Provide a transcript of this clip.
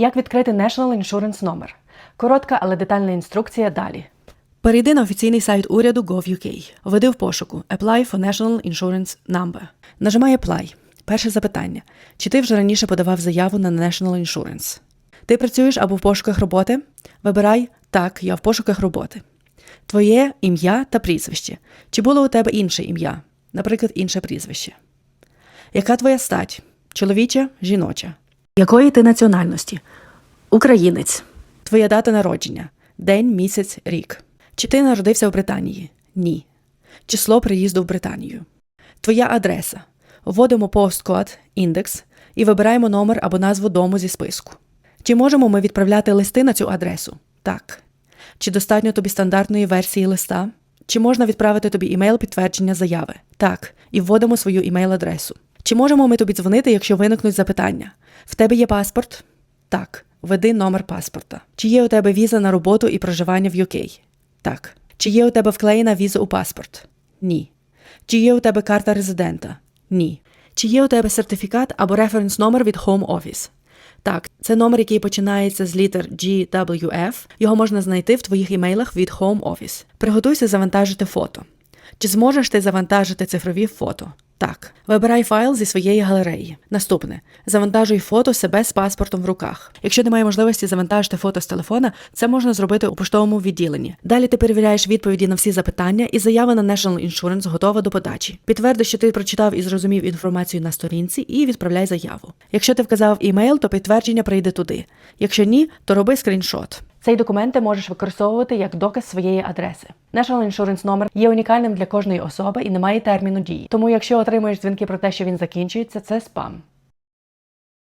Як відкрити National Insurance номер? Коротка, але детальна інструкція далі. Перейди на офіційний сайт уряду gov.uk. Введи в пошуку Apply for National Insurance Number. Нажимай Apply. Перше запитання. Чи ти вже раніше подавав заяву на National Insurance? Ти працюєш або в пошуках роботи? Вибирай Так, я в пошуках роботи. Твоє ім'я та прізвище. Чи було у тебе інше ім'я, наприклад, інше прізвище? Яка твоя стать? Чоловіча, жіноча? Якої ти національності? Українець. Твоя дата народження. День, місяць, рік. Чи ти народився в Британії? Ні. Число приїзду в Британію. Твоя адреса. Вводимо посткод, індекс і вибираємо номер або назву дому зі списку. Чи можемо ми відправляти листи на цю адресу? Так. Чи достатньо тобі стандартної версії листа? Чи можна відправити тобі імейл підтвердження заяви? Так. І вводимо свою імейл-адресу. Чи можемо ми тобі дзвонити, якщо виникнуть запитання? В тебе є паспорт? Так. Введи номер паспорта. Чи є у тебе віза на роботу і проживання в UK? Так. Чи є у тебе вклеєна віза у паспорт? Ні. Чи є у тебе карта резидента? Ні. Чи є у тебе сертифікат або референс номер від Home Office? Так, це номер, який починається з літер GWF. Його можна знайти в твоїх імейлах від Home Office. Приготуйся завантажити фото. Чи зможеш ти завантажити цифрові фото? Так. Вибирай файл зі своєї галереї. Наступне завантажуй фото себе з паспортом в руках. Якщо немає можливості завантажити фото з телефона, це можна зробити у поштовому відділенні. Далі ти перевіряєш відповіді на всі запитання, і заява на National Insurance готова до подачі. Підтверди, що ти прочитав і зрозумів інформацію на сторінці, і відправляй заяву. Якщо ти вказав імейл, то підтвердження прийде туди. Якщо ні, то роби скріншот. Цей документ ти можеш використовувати як доказ своєї адреси. National Insurance номер є унікальним для кожної особи і не має терміну дії. Тому, якщо отримуєш дзвінки про те, що він закінчується, це спам.